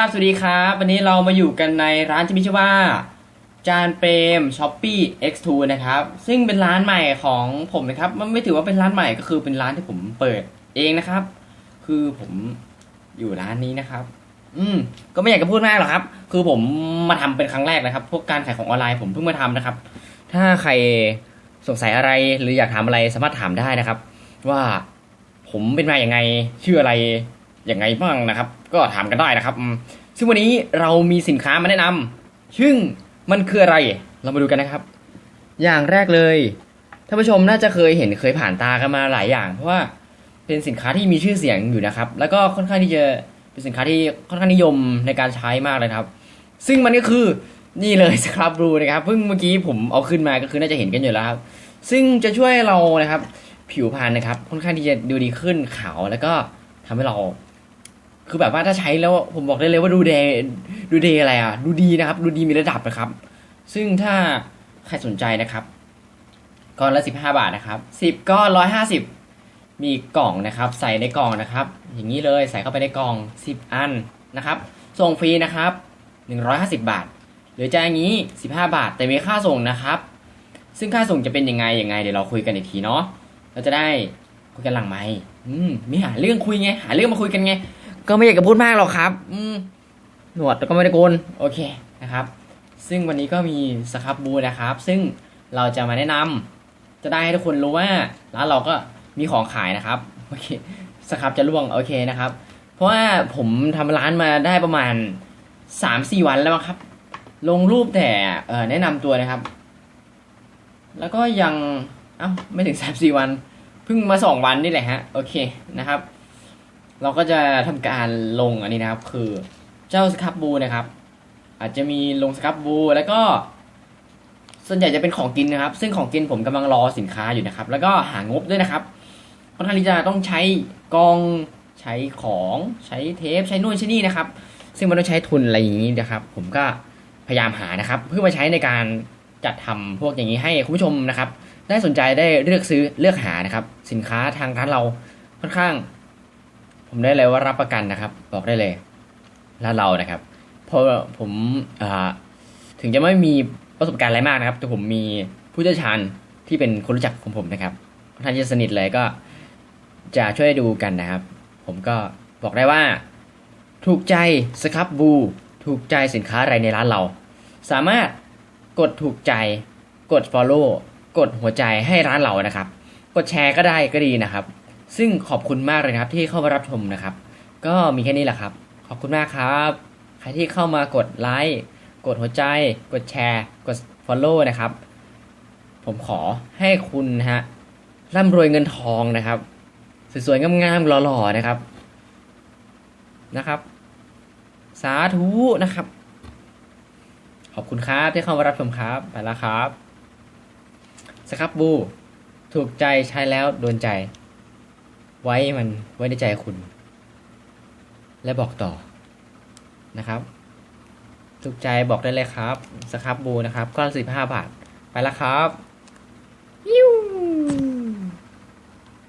ครับสวัสดีครับ วันนี้เรามาอยู่กันในร้านที่มีชื่อว่า จานเปรมช้อปปี้ X2 นะครับ ซึ่งเป็นร้านใหม่ของผมนะครับ มันไม่ถือว่าเป็นร้านใหม่ก็คือเป็นร้านที่ผมเปิดเองนะครับ คือผมอยู่ร้านนี้นะครับ อืมก็ไม่อยากจะพูดมากหรอกครับ คือผมมาทำเป็นครั้งแรกนะครับ พวกการขายของออนไลน์ผมเพิ่งมาทำนะครับ ถ้าใครสงสัยอะไรหรืออยากถามอะไรสามารถถามได้นะครับ ว่าผมเป็นมาอย่างไงชื่ออะไร ย่างไงบ้างนะครับ ก็ถามกันได้นะครับ ซึ่งวันนี้เรามีสินค้ามาแนะนำซึ่งมันคืออะไร เรามาดูกันนะครับ อย่างแรกเลยท่านผู้ชมน่าจะเคยเห็นเคยผ่านตากันมาหลายอย่าง เพราะว่าเป็นสินค้าที่มีชื่อเสียงอยู่นะครับ แล้วก็ค่อนข้างที่จะเป็นสินค้าที่ค่อนข้างนิยมในการใช้มากเลยครับ ซึ่งมันก็คือนี่เลยสครับบลูนะครับเพิ่งเมื่อกี้ผมเอาขึ้นมาก็คือน่าจะเห็นกันอยู่แล้วครับ ซึ่งจะช่วยเรานะครับ ผิวพรรณนะครับ ค่อนข้างที่จะดูดีขึ้นขาวแล้วก็ทำให้เรา คือแบบว่าถ้าใช้แล้วผมบอกได้เลยว่าดูเดดูเดอะไรอะ ดูดีนะครับ ดูดีมีระดับนะครับ ซึ่งถ้าใครสนใจนะครับก้อนละสิบห้าบาทนะครับสิบก้อนร้อยห้าสิบมีกล่องนะครับ ใส่ในกล่องนะครับ อย่างนี้เลยใส่เข้าไปในกล่องสิบอันนะครับส่งฟรีนะครับหนึ่งร้อยห้าสิบบาท หรือจะอย่างนี้สิบห้าบาท แต่มีค่าส่งนะครับ ซึ่งค่าส่งจะเป็นยังไงยังไง เดี๋ยวเราคุยกันอีกทีเนาะเราจะได้คุยกันหลังไมค์อืมมีหาเรื่องคุยไงหาเรื่องมาคุยกันไง ก็ไม่อยากจะพูดมากหรอกครับ อืมหนวดก็ไม่ได้โกนโอเคนะครับ ซึ่งวันนี้ก็มีสครับบูนะครับ ซึ่งเราจะมาแนะนำจะได้ให้ทุกคนรู้ว่าร้านเราก็มีของขายนะครับโอเคสครับจะล่วงโอเคนะครับ เพราะว่าผมทำร้านมาได้ประมาณสามสี่วันแล้วมั้งครับ ลงรูปแต่เอ่อแนะนำตัวนะครับ แล้วก็ยังเอ้าไม่ถึงสามสี่วันเพิ่งมาสองวันนี่แหละฮะ โอเคนะครับ เราก็จะทำการลงอันนี้นะครับ คือเจ้าสครับบูนะครับ อาจจะมีลงสครับบูแล้วก็ ส่วนใหญ่จะเป็นของกินนะครับ ซึ่งของกินผมกำลังรอสินค้าอยู่นะครับ แล้วก็หางบด้วยนะครับค่อนข้างที่จะต้องใช้กล้องใช้ของใช้เทปใช้นู่นใช้นี่นะครับ ซึ่งมันต้องใช้ทุนอะไรอย่างนี้นะครับ ผมก็พยายามหานะครับ เพื่อมาใช้ในการจัดทำพวกอย่างนี้ให้คุณผู้ชมนะครับ ได้สนใจได้เลือกซื้อเลือกหานะครับ สินค้าทางร้านเราค่อนข้าง ผมได้เลยว่ารับประกันนะครับ บอกได้เลยร้านเรานะครับ เพราะผมอ่าถึงจะไม่มีประสบการณ์อะไรมากนะครับ แต่ผมมีผู้เชี่ยวชาญที่เป็นคนรู้จักของผมนะครับค่อนจะสนิทเลยก็จะช่วยดูกันนะครับ ผมก็บอกได้ว่า ถูกใจสครับบู ถูกใจสินค้าอะไรในร้านเรา สามารถกดถูกใจ กด follow กดหัวใจให้ร้านเรานะครับ กดแชร์ก็ได้ก็ดีนะครับ ซึ่งขอบคุณมากเลยนะครับที่เข้ามารับชมนะครับ ก็มีแค่นี้แหละครับ ขอบคุณมากครับ ใครที่เข้ามากดไลค์กดหัวใจ กดแชร์ กด follow นะครับ ผมขอให้คุณนะฮะร่ำรวยเงินทองนะครับ สวยๆงามๆหล่อๆนะครับนะครับ สาธุนะครับ ขอบคุณครับที่เข้ามารับชมครับไปแล้วครับสครับบู ถูกใจใช้แล้วโดนใจ ไว้มันไว้ในใจคุณ และบอกต่อนะครับถูกใจบอกได้เลยครับสครับบูนะครับก้อนสิบห้าบาท ไปแล้วครับยิว